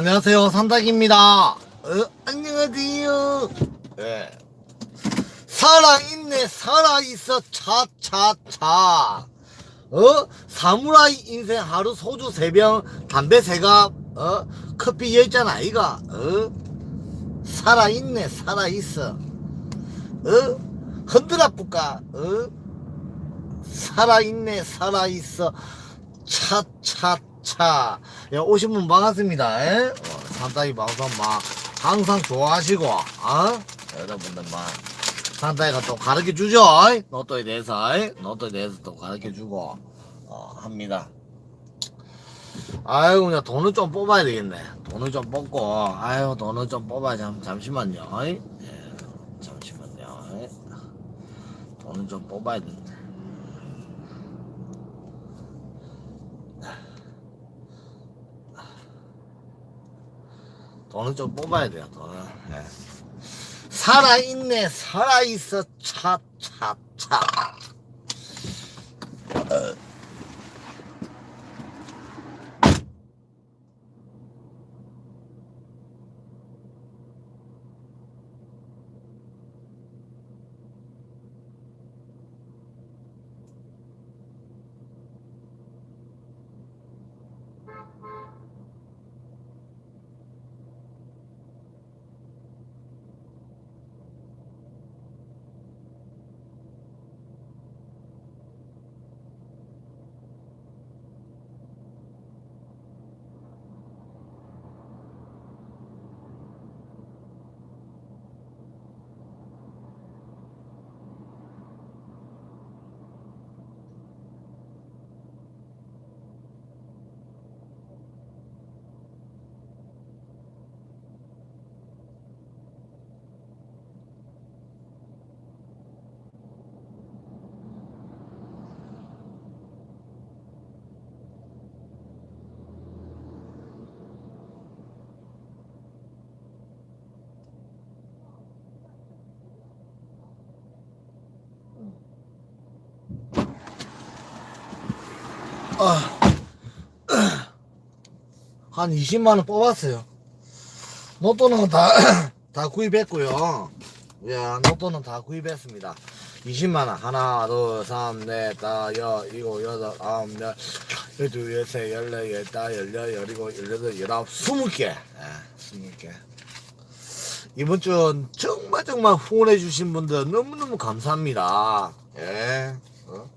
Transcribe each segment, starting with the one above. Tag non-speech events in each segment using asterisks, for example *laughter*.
안녕하세요 산닭입니다 어, 안녕하세요 예. 살아있네 살아있어 차차차 어? 사무라이 인생 하루 소주 세병 담배 세갑 어? 커피 열잔 아이가 어? 살아있네 살아있어 어? 흔들어 볼까 어? 살아있네 살아있어 차차차 예, 오신 분 반갑습니다. 예? 어, 산타이 방송 막 항상 좋아하시고 어? 여러분들 막 산타이가 또 가르쳐 주죠. 노또에 대해서 예? 노또에 대해서 또 가르쳐 주고 어, 합니다. 아유 그냥 돈을 좀 뽑아야 되겠네. 돈을 좀 뽑고 아유 돈을 좀 뽑아야 잠, 잠시만요. 예, 잠시만요. 예. 돈을 좀 뽑아야 되네 돈은 좀 뽑아야 돼요, 돈은. 예. 살아있네, 살아있어, 차, 차, 차. 한 20만원 뽑았어요. 로또는 다, *clears throat* 다 구입했고요. 예, 로또는 다 구입했습니다. 20만원. 하나, 둘, 삼, 넷, 다, 여, 일곱, 여덟, 아홉, 열, 열두, 열세, 열네, 열다, 열여, 열일곱, 열여덟, 열아홉, 스무 개. 예, 스무 개. 이번 주 정말 정말 후원해 주신 분들 너무너무 감사합니다. 예. 어?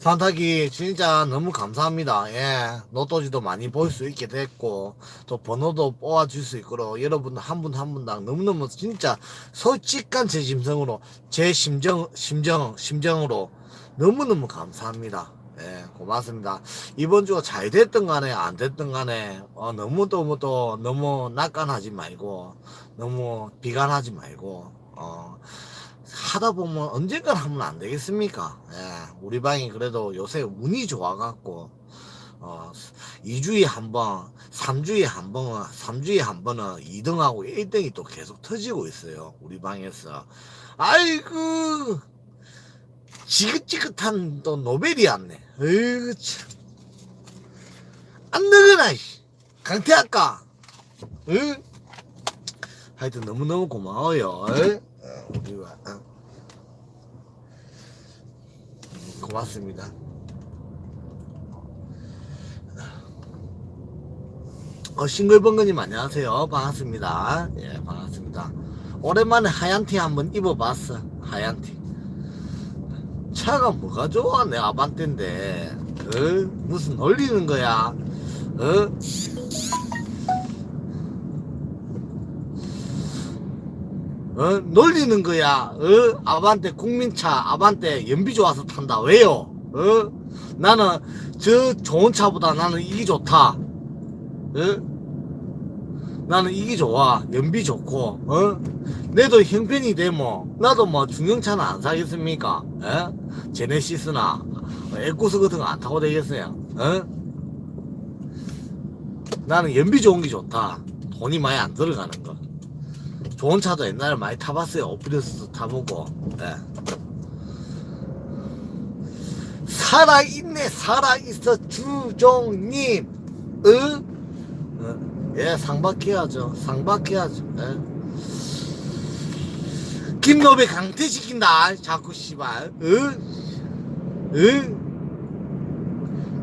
산타기 진짜 너무 감사합니다. 예. 로또지도 많이 볼 수 있게 됐고, 또 번호도 뽑아줄 수 있고, 여러분들 한분 한 분당 너무너무 진짜 솔직한 제 심성으로, 제 심정, 심정, 심정으로 너무너무 감사합니다. 예, 고맙습니다. 이번 주가 잘 됐든 간에 안 됐든 간에, 어, 너무 너무 또 너무 낙관하지 말고, 너무 비관하지 말고, 어, 하다 보면 언젠간 하면 안 되겠습니까? 예, 우리 방이 그래도 요새 운이 좋아갖고, 어, 2주에 한 번, 3주에 한 번, 3주에 한 번은 2등하고 1등이 또 계속 터지고 있어요. 우리 방에서. 아이고, 지긋지긋한 또 노벨이 왔네. 어이구, 참. 안 되거나, 씨. 강태할까? 응? 하여튼 너무너무 고마워요. 에? 어, 우리가, 어. 음, 고맙습니다. 어, 싱글벙글님 안녕하세요. 반갑습니다. 예, 반갑습니다. 오랜만에 하얀 티 한번 입어봤어. 하얀 티. 차가 뭐가 좋아? 내 아반떼인데. 어? 무슨 놀리는 거야? 어? 어? 놀리는 거야. 어? 아반떼 국민차, 아반떼 연비 좋아서 탄다. 왜요? 어? 나는 저 좋은 차보다 나는 이게 좋다. 어? 나는 이게 좋아. 연비 좋고, 어? 내도 형편이 되면, 나도 뭐 중형차는 안 사겠습니까? 어? 제네시스나, 에코스 같은 거 안 타고 되겠어요? 어? 나는 연비 좋은 게 좋다. 돈이 많이 안 들어가는 거. 좋은 차도 옛날에 많이 타봤어요. 오프리스도 타보고. 예. 살아있네, 살아있어, 주종님. 어? 어? 예, 상박해야죠. 상박해야죠. 예. 김노배 강퇴시킨다. 자꾸 씨발. 응? 응?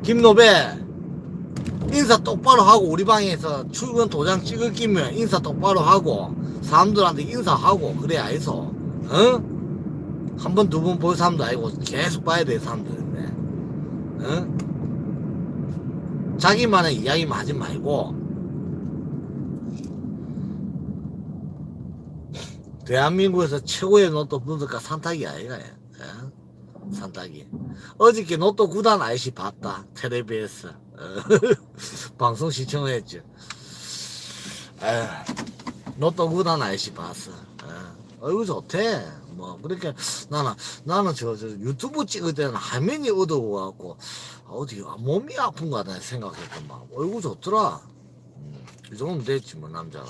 김노배 인사 똑바로 하고 우리 방에서 출근 도장 찍을 끼면 인사 똑바로 하고 사람들한테 인사하고 그래야 해서 응? 한번 두 번 볼 사람도 아니고 계속 봐야 될 사람들인데 응? 자기만의 이야기만 하지 말고 대한민국에서 최고의 로또 분석가 산타기 아이가 예? 산타기 어저께 로또 구단 아이씨 봤다 텔레비에서 어, *laughs* 방송 시청을 했죠 에휴, 로또 구단 아이씨 봤어 어, 얼굴 좋대 뭐 그렇게 나는 나는 저, 저 유튜브 찍을 때는 화면이 어두워갖고 어디 몸이 아픈가 다 생각했던 막 얼굴 좋더라 음, 이 정도면 됐지 뭐 남자가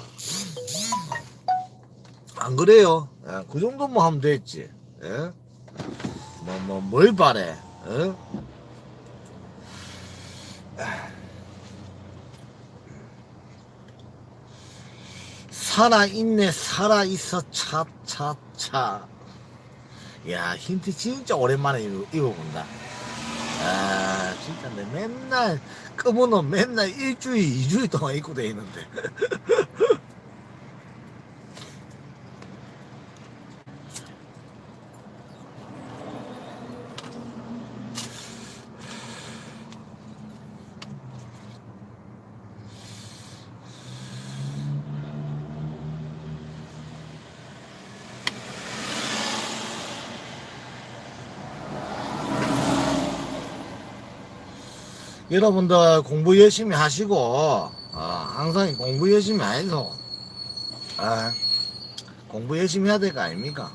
안 그래요? 예, 그 정도만 하면 됐지. 예? 뭐, 뭐, 뭘 바래? 어? 살아있네, 살아있어, 차, 차, 차. 야, 힌트 진짜 오랜만에 읽- 읽어본다. 아, 진짜 내 맨날, 옷 맨날 일주일, 이주일 동안 입고 다니는데. *laughs* 여러분들 공부 열심히 하시고 어, 항상 공부 열심히 해서 아, 공부 열심히 해야 될 거 아닙니까?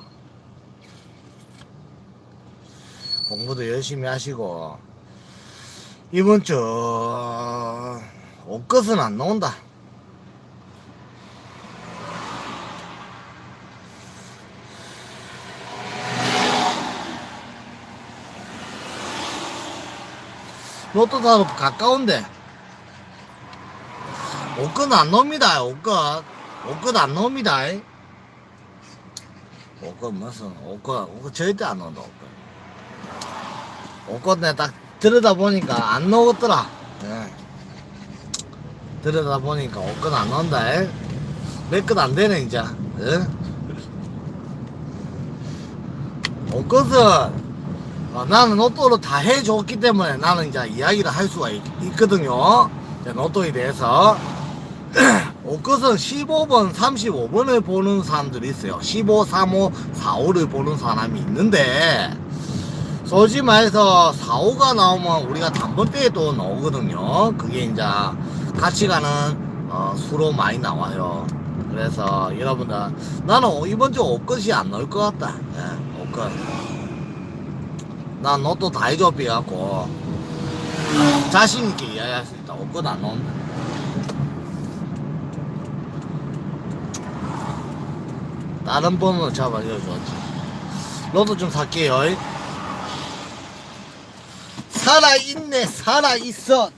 공부도 열심히 하시고 이번 주 옷것은 안 나온다. 로또 사러 가까운데. 옷건 안 나옵니다 옷건 옷건 안 나옵니다. 옷건 무슨 옷건 옷건 절대 안 나온다 옷건 옷건 내가 딱 들여다 보니까 안 나오겠더라. 예. 들여다 보니까 옷건 안 나온다 내것안 되네 이제. 예? 옷것은 어, 나는 로또로 다 해줬기 때문에 나는 이제 이야기를 할 수가 있, 거든요 로또에 대해서. 옷것은 15번, 35번을 보는 사람들이 있어요. 15, 35, 45를 보는 사람이 있는데, 솔직히 말해서 45가 나오면 우리가 단번대에도 나오거든요. 그게 이제 같이 가는 어, 수로 많이 나와요. 그래서 여러분들, 나는 이번 주 옷것이 안 나올 것 같다. 예, 옷것. 난 로또 다 해줘비갖고 자신있게 이야기할 수 있다. 안 나온다. 다른 번호 잡아줘 줬지. 로또 좀 살게요. 살아있네, 살아있어.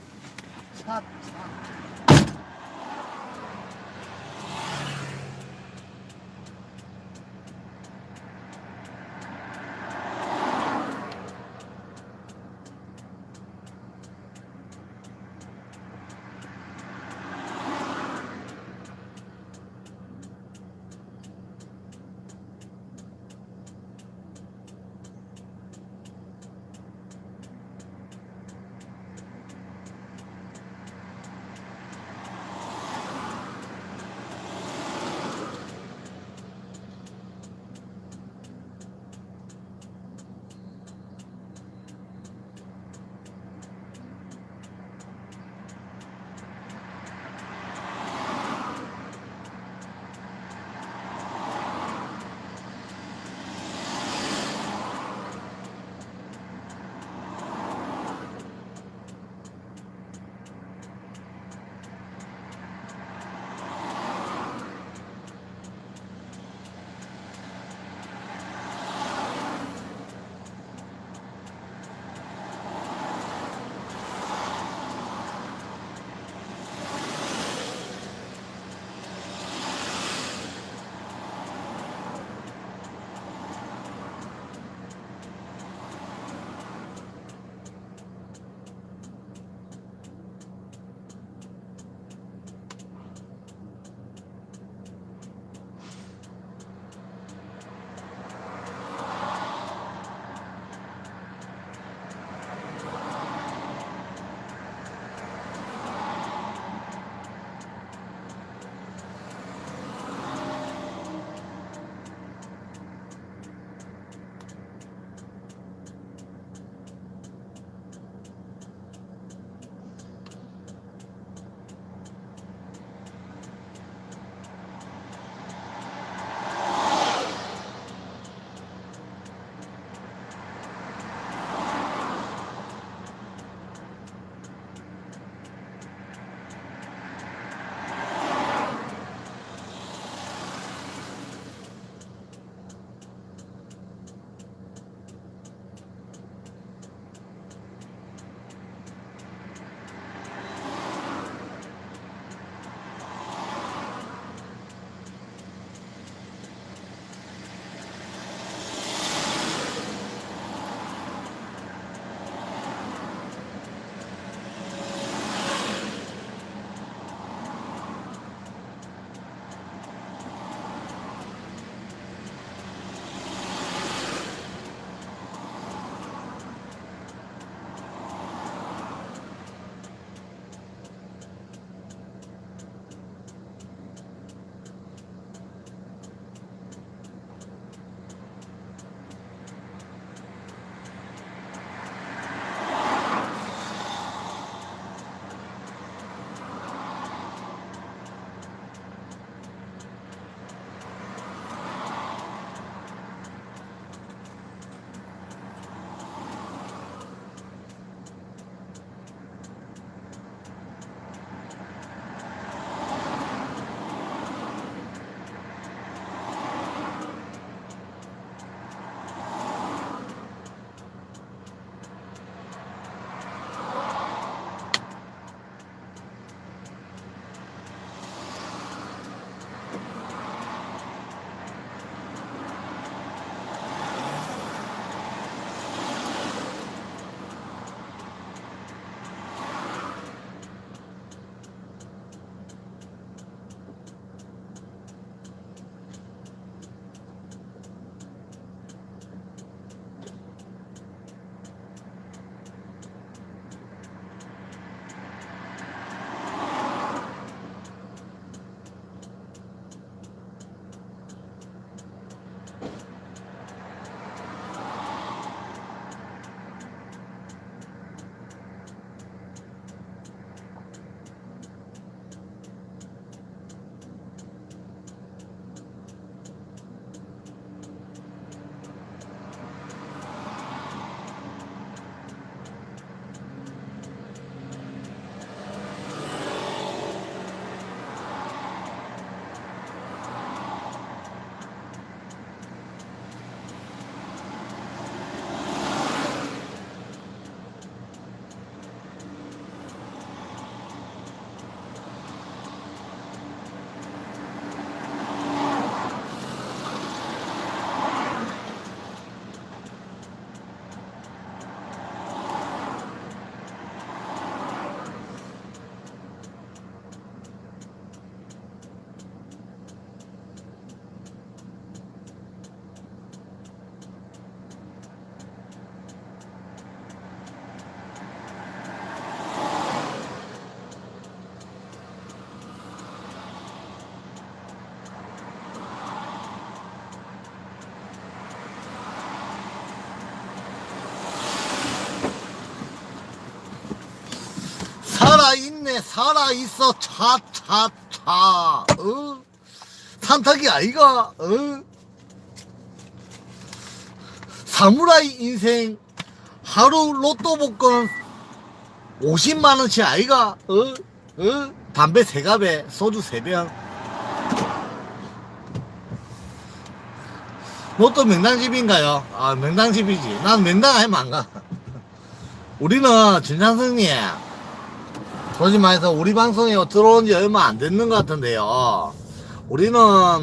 살아 있어 차차차 어? 산타기 아이가 어? 사무라이 인생 하루 로또 복권 50만 원치 아이가 어? 어? 담배 세갑에 소주 세병 로또 명당집인가요? 아 명당집이지 난 명당 아니면 안가 우리는 진창성님 솔직히 말해서 우리 방송에 들어온 지 얼마 안 됐는 것 같은데요. 우리는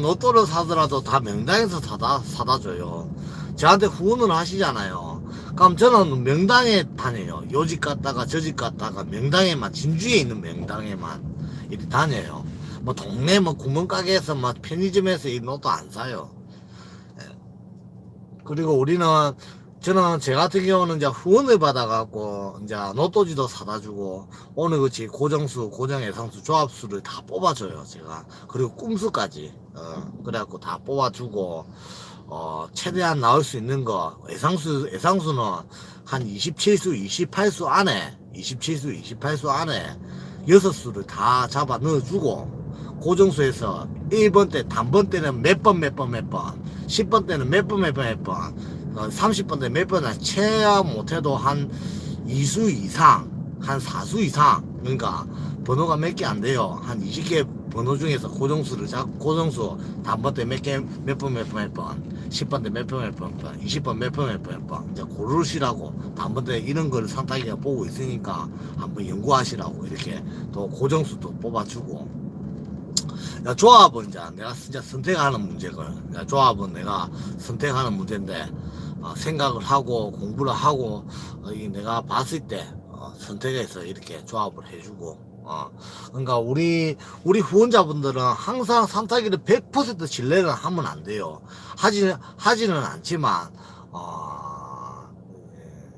로또를 사더라도 다 명당에서 사다, 사다 줘요. 저한테 후원을 하시잖아요. 그럼 저는 명당에 다녀요. 요 집 갔다가 저 집 갔다가 명당에만 진주에 있는 명당에만 이렇게 다녀요. 뭐 동네 뭐 구멍가게에서 뭐 편의점에서 이 로또 안 사요. 그리고 우리는 저는 제 같은 경우는 이제 후원을 받아갖고 이제 로또지도 사다 주고 오늘 그치 고정수 고정 예상수 조합수를 다 뽑아줘요 제가. 그리고 꿈수까지 어 그래갖고 다 뽑아주고 어 최대한 나올 수 있는 거 예상수 예상수는 한 27수 28수 안에 27수 28수 안에 여섯 수를 다 잡아 넣어주고 고정수에서 1번 때 단번 때는 몇 번 몇 번 몇번 10번 때는 몇 번 몇 번 몇번 30번 때몇번 최야 못해도 한 2수 이상 한 4수 이상 그러니까 번호가 몇 개 안 돼요. 한 20개 번호 중에서 고정수를 잡 고정수 단번 때몇개 몇 번 몇 번 몇 번 10번 때몇번 몇 번 몇 번 20번 몇 번 몇 번 몇 번. 이제 고르시라고 단번 때 이런 거를 상당히가 보고 있으니까 한번 연구하시라고 이렇게 또 고정수도 뽑아주고. 야, 조합은 이제 내가 진짜 선택하는 문제걸. 야, 조합은 내가 선택하는 문제인데, 어, 생각을 하고 공부를 하고, 어, 이 내가 봤을 때, 어, 선택해서 이렇게 조합을 해주고, 어, 그러니까 우리, 우리 후원자분들은 항상 산타기를 100% 신뢰를 하면 안 돼요. 하지, 하지는 않지만, 어,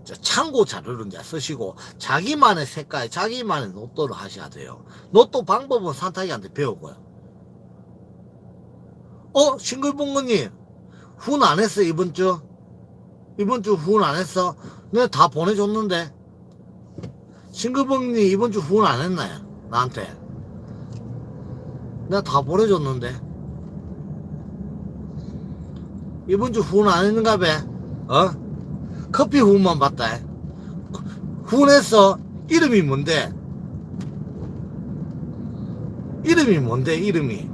저 참고 자료를 이제 쓰시고 자기만의 색깔, 자기만의 로또를 하셔야 돼요. 로또 방법은 산타기한테 배우고요. 어, 싱글봉거님, 후원 안 했어, 이번 주? 이번 주 후원 안 했어? 내가 다 보내줬는데. 싱글봉님, 이번 주 후원 안 했나요? 나한테. 내가 다 보내줬는데. 이번 주 후원 안 했는가 봐. 어? 커피 후원만 받다. 후원했어. 이름이 뭔데? 이름이 뭔데, 이름이?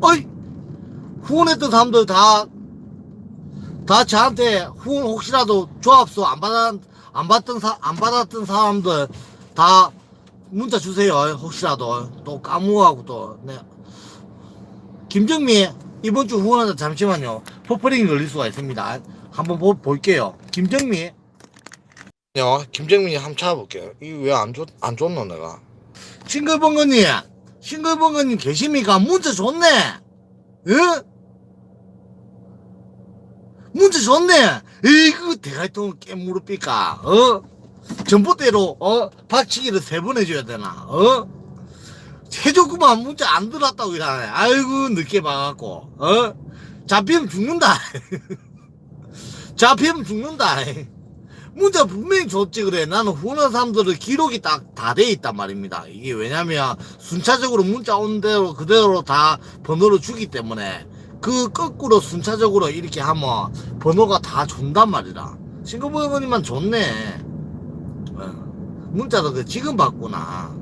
어이 후원했던 사람들 다, 다 저한테 후원 혹시라도 조합수 안 받았, 안 받던 사, 안 받았던 사람들 다 문자 주세요. 혹시라도. 또 까무하고 또, 네. 김정미, 이번 주 후원하다 잠시만요. 퍼플링이 걸릴 수가 있습니다. 한번 보, 볼게요. 김정미. 요, 김정민이 한번 찾아볼게요. 이거 왜안 줬, 안 줬노, 내가. 싱글벙거님, 싱글벙거님 계십니까? 문자 좋네! 응? 문자 좋네! 에이그, 대갈통 깨무릎삐까, 어? 전봇대로, 어? 박치기를 세 번 해줘야 되나, 어? 해줬구만 문자 안 들었다고 이러네. 아이고, 늦게 봐갖고, 어? 잡히면 죽는다. *laughs* 잡히면 죽는다. 문자 분명히 줬지 그래 나는 후원한 사람들은 기록이 딱 다 돼 있단 말입니다 이게 왜냐면 순차적으로 문자 온 대로 그대로 다 번호를 주기 때문에 그 거꾸로 순차적으로 이렇게 하면 번호가 다 준단 말이라 싱가포르 의원님만 좋네. 어. 문자도 그 지금 받구나.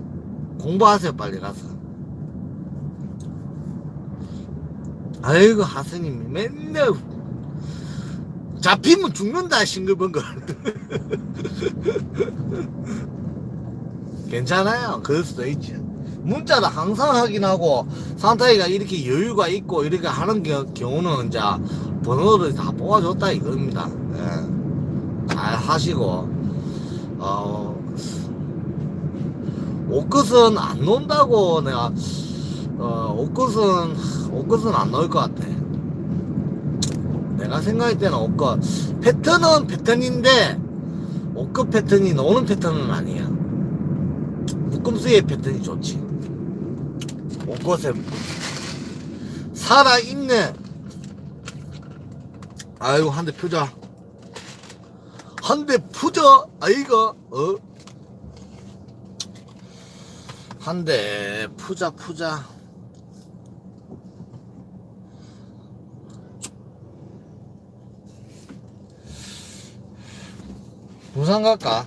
공부하세요 빨리 가서. 아이고 하스님 맨날 잡히면 죽는다 싱글벙글. *laughs* 괜찮아요. 그럴 수도 있지 문자를 항상 확인하고 산타이가 이렇게 여유가 있고 이렇게 하는 겨- 경우는 이제 번호를 다 뽑아줬다 이겁니다. 예. 잘 하시고. 어 옷끝은 안 논다고 내가 어 옷끝은 옷끝은 안 넣을 것 같아. 내가 생각할 때는 옷끝 패턴은 패턴인데 옷끝 패턴이 나오는 패턴은 아니야. 묶음수의 패턴이 좋지 옷끝에 살아있네. 아이고 한 대 푸자. 한 대 푸자 아이가 어? 한 대 푸자 푸자. 부산 갈까?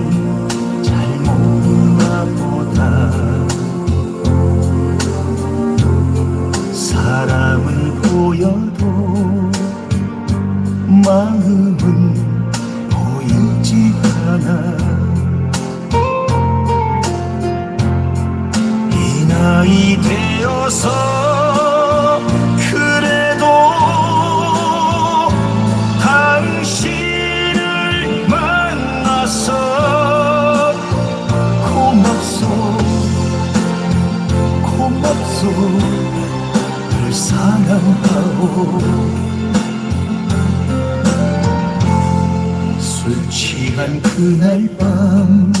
밤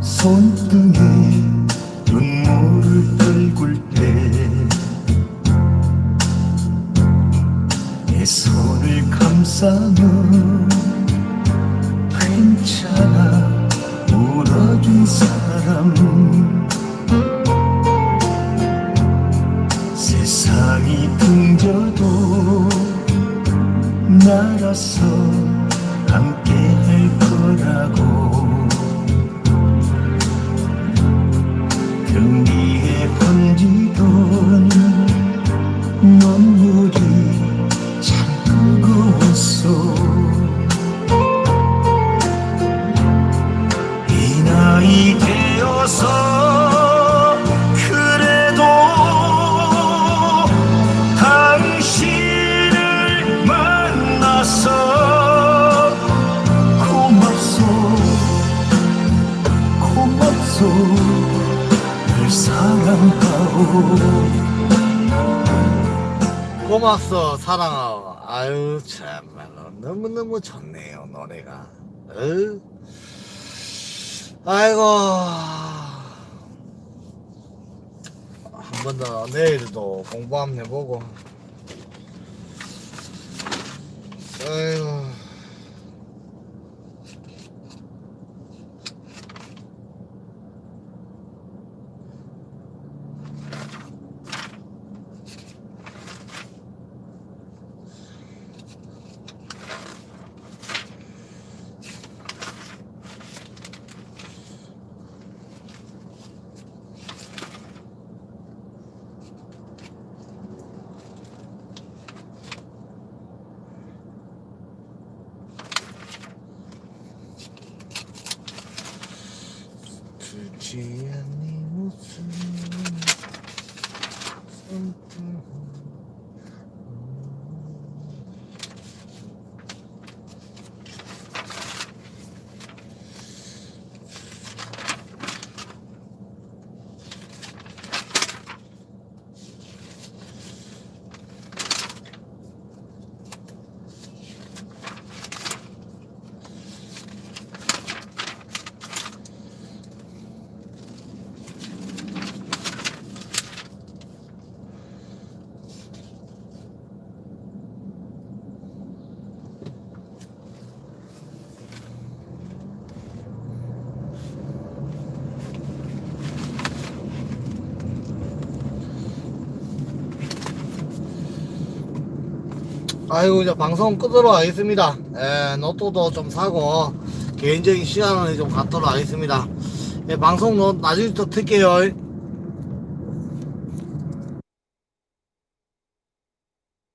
손등에 눈물을 떨굴 때 내 손을 감싸며 되어서 그래도 당신을 만나서 고맙소 고맙소 늘 사랑하오. 고맙소 사랑하오. 아유 참말로 너무너무 좋네요 노래가. 어? 아이고. 한 번 더 내일도 공부 한번 해보고. 아이고 두지 않니 무슨 손등 아이고 이제 방송 끄도록 하겠습니다. 예, 노또도 좀 사고 개인적인 시간을 좀 갖도록 하겠습니다. 예, 방송 노- 나중에 또 틀게요.